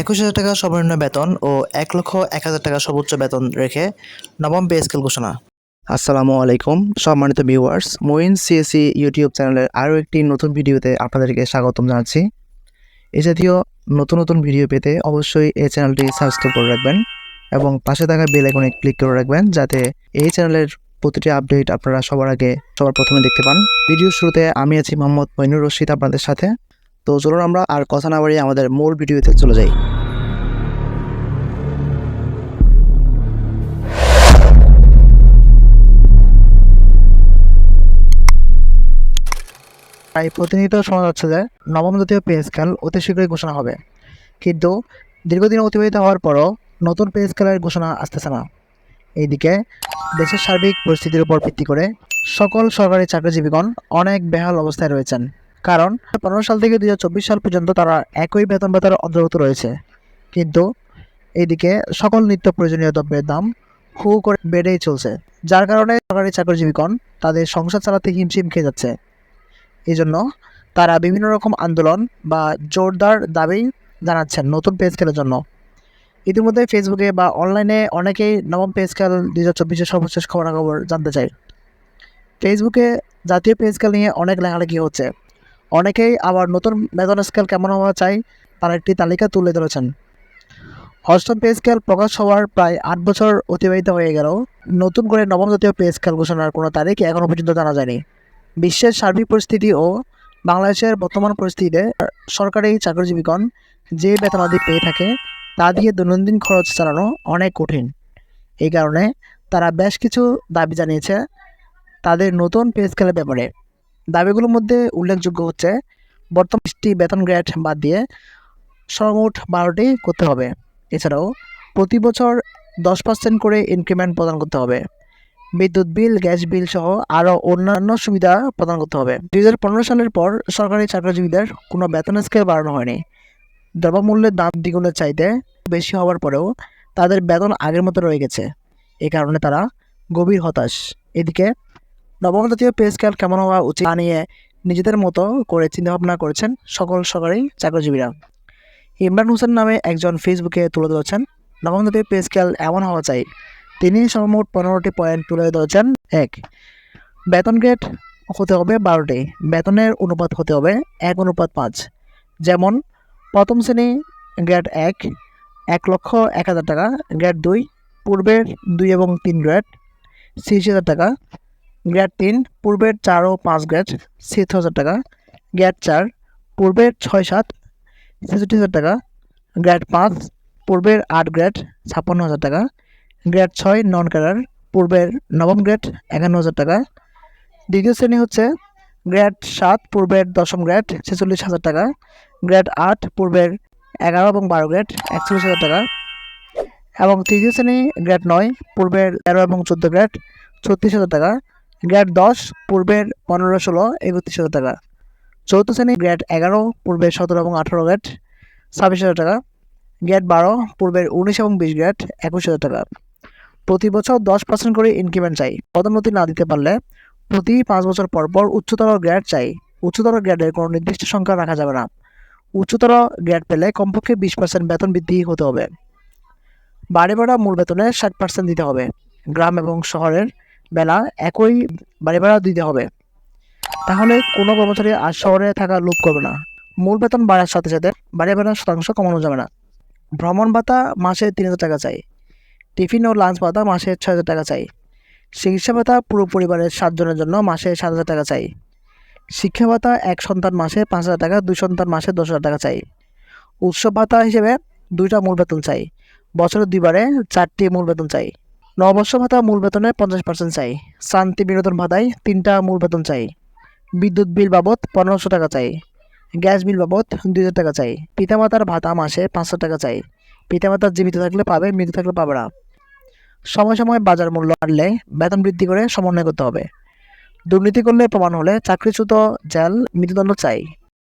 একুশ হাজার টাকা সর্বনিম্ন বেতন ও এক লক্ষ এক হাজার টাকা সর্বোচ্চ বেতন রেখে নবম পে স্কেল ঘোষণা। আসসালামু আলাইকুম, সম্মানিত ভিউয়ার্স, মোইন সিএসি ইউটিউব চ্যানেলের আরও একটি নতুন ভিডিওতে আপনাদেরকে স্বাগতম জানাচ্ছি। এ জাতীয় নতুন নতুন ভিডিও পেতে অবশ্যই এই চ্যানেলটি সাবস্ক্রাইব করে রাখবেন এবং পাশে থাকা বেল আইকনে ক্লিক করে রাখবেন যাতে এই চ্যানেলের প্রতিটি আপডেট আপনারা সবার আগে, সবার প্রথমে দেখতে পান। ভিডিওর শুরুতে আমি আছি মোহাম্মদ মইনুর রশিদ আপনাদের সাথে। তো চলুন আমরা আর কথা না বাড়িয়ে আমাদের মূল ভিডিওতে চলে যাই। তাই প্রতিনিয়ত শোনা যাচ্ছে যে নবম জাতীয় পে স্কেল অতি শীঘ্রই ঘোষণা হবে। কিন্তু দীর্ঘদিন অতিবাহিত হওয়ার পরও নতুন পে স্কেলের ঘোষণা আসতেছে না। এইদিকে দেশের সার্বিক পরিস্থিতির উপর ভিত্তি করে সকল সরকারি চাকরিজীবীগণ অনেক বেহাল অবস্থায় রয়েছেন। কারণ পনেরো সাল থেকে দু হাজার চব্বিশ সাল পর্যন্ত তারা একই বেতন ভাতার অন্তর্ভুক্ত রয়েছে। কিন্তু এইদিকে সকল নিত্য প্রয়োজনীয় দ্রব্যের দাম হু করে বেড়েই চলছে। যার কারণে সরকারি চাকরিজীবীগণ তাদের সংসার চালাতে হিমশিম খেয়ে যাচ্ছে। এই জন্য তারা বিভিন্ন রকম আন্দোলন বা জোরদার দাবি জানাচ্ছেন নতুন পে স্কেলের জন্য। ইতিমধ্যে ফেসবুকে বা অনলাইনে অনেকেই নবম পে স্কেল দুই হাজার চব্বিশের সর্বশেষ খবরাখবর জানতে চায়। ফেসবুকে জাতীয় পে স্কেল নিয়ে অনেক লেখালেখি হচ্ছে। অনেকেই আবার নতুন বেতন স্কেল কেমন হওয়া চাই, তার একটি তালিকা তুলে ধরেছেন। অষ্টম পে স্কেল প্রকাশ হওয়ার প্রায় আট বছর অতিবাহিত হয়ে গেলেও নতুন করে নবম জাতীয় পে স্কেল ঘোষণার কোনো তারিখ এখনও পর্যন্ত জানা যায়নি। বিশ্বের সার্বিক পরিস্থিতি ও বাংলাদেশের বর্তমান পরিস্থিতিতে সরকারি চাকরিজীবীগণ যে বেতনাদি পেয়ে থাকে, তা দিয়ে দৈনন্দিন খরচ চালানো অনেক কঠিন। এই কারণে তারা বেশ কিছু দাবি জানিয়েছে তাদের নতুন পে স্কেলের ব্যাপারে। দাবিগুলোর মধ্যে উল্লেখযোগ্য হচ্ছে বর্তমানটি বেতন গ্রেড বাদ দিয়ে সর্বমোট বারোটি করতে হবে। এছাড়াও, প্রতি বছর দশ পার্সেন্ট করে ইনক্রিমেন্ট প্রদান করতে হবে। বিদ্যুৎ বিল, গ্যাস বিল সহ আরও অন্যান্য সুবিধা প্রদান করতে হবে। দু হাজার পনেরো সালের পর সরকারি চাকরিজীবীদের কোনো বেতন স্কেল বাড়ানো হয়নি। দ্রব্যমূল্যের দাম দ্বিগুণের চাইতে বেশি হওয়ার পরেও তাদের বেতন আগের মতো রয়ে গেছে। এ কারণে তারা গভীর হতাশ। এদিকে নবম জাতীয় পে স্কেল কেমন হওয়া উচিত তা নিয়ে নিজেদের মতো করে চিন্তাভাবনা করেছেন সকল সরকারি চাকরিজীবীরা। ইমরান হোসেন নামে একজন ফেসবুকে তুলে ধরেছেন নবম জাতীয় পে স্কেল এমন হওয়া চাই, তিনি সর্বমোট পনেরোটি পয়েন্ট তুলে ধরেছেন, এক, বেতন গ্রেড হতে হবে বারোটি, বেতনের অনুপাত হতে হবে এক অনুপাত পাঁচ, যেমন প্রথম শ্রেণি গ্রেড এক এক লক্ষ এক হাজার টাকা, গ্রেড দুই, পূর্বের দুই এবং তিন গ্রেড, ছিয়াশি হাজার টাকা গ্রেড তিন, পূর্বের চার ও পাঁচ গ্রেড ছিয়াত্তর হাজার টাকা। গ্রেড চার, পূর্বের ছয়, সাত, ছেষট্টি হাজার টাকা। গ্রেড পাঁচ, পূর্বের আট গ্রেড ছাপ্পান্ন হাজার টাকা। গ্রেড ছয়, নন ক্যাডার, পূর্বের নবম গ্রেড একান্ন হাজার টাকা। দ্বিতীয় শ্রেণি হচ্ছে গ্রেড সাত, পূর্বের দশম গ্রেড ছেচল্লিশ হাজার টাকা। গ্রেড আট, পূর্বের এগারো এবং বারো গ্রেড একচল্লিশ হাজার টাকা। এবং তৃতীয় শ্রেণি গ্রেড নয়, পূর্বের তেরো এবং চোদ্দ গ্রেড ছত্রিশ হাজার টাকা। গ্রেড দশ পূর্বের পনেরো, ষোলো, একত্রিশ হাজার টাকা। চৌদ্দ শ্রেণি, গ্রেড এগারো পূর্বের সতেরো এবং আঠারো গ্রেড, ছাব্বিশ হাজার টাকা। গ্রেড বারো পূর্বের উনিশ এবং বিশ গ্রেড, একুশ হাজার টাকা। প্রতি বছর দশ পার্সেন্ট করে ইনক্রিমেন্ট চাই। পদোন্নতি না দিতে পারলে প্রতি পাঁচ বছর পর পর উচ্চতর গ্রেড চাই। উচ্চতর গ্রেডের কোনো নির্দিষ্ট সংখ্যা রাখা যাবে না। উচ্চতর গ্রেড পেলে কমপক্ষে বিশ পার্সেন্ট বেতন বৃদ্ধি হতে হবে। বাড়ি ভাড়া মূল বেতনে ষাট পার্সেন্ট দিতে হবে। গ্রাম এবং শহরের বেলা একই বাড়ি ভাড়া দিতে হবে। তাহলে কোনো কর্মচারী আর শহরে থাকা লোভ করবে না। মূল বেতন বাড়ার সাথে সাথে বাড়ি ভাড়ার শতাংশ কমানো যাবে না। ভ্রমণ ভাতা মাসে তিন হাজার টাকা চাই। টিফিন ও লাঞ্চ ভাতা মাসে ছয় হাজার টাকা চাই। চিকিৎসা ভাতা পুরো পরিবারের সাতজনের জন্য মাসে সাত হাজার টাকা চাই। শিক্ষা ভাতা এক সন্তান মাসে পাঁচ হাজার টাকা, দুই সন্তান মাসে দশ হাজার টাকা চাই। উৎসব ভাতা হিসেবে দুইটা মূল বেতন চাই। বছরে দুইবারে চারটি মূল বেতন চাই। নববর্ষ ভাতা মূল বেতনে পঞ্চাশ পার্সেন্ট চাই। শান্তি বিনোদন ভাতায় তিনটা মূল বেতন চাই। বিদ্যুৎ বিল বাবদ পনেরোশো টাকা চাই। গ্যাস বিল বাবদ দুই হাজার টাকা চাই। পিতামাতার ভাতা মাসে পাঁচশো টাকা চাই। পিতামাতার জীবিত থাকলে পাবে, মৃত থাকলে পাবে না। সময় সময় বাজার মূল্য বাড়লে বেতন বৃদ্ধি করে সমন্বয় করতে হবে। দুর্নীতি করলে প্রমাণ হলে চাকরিচ্যুত জেল মৃত্যুদণ্ড চাই।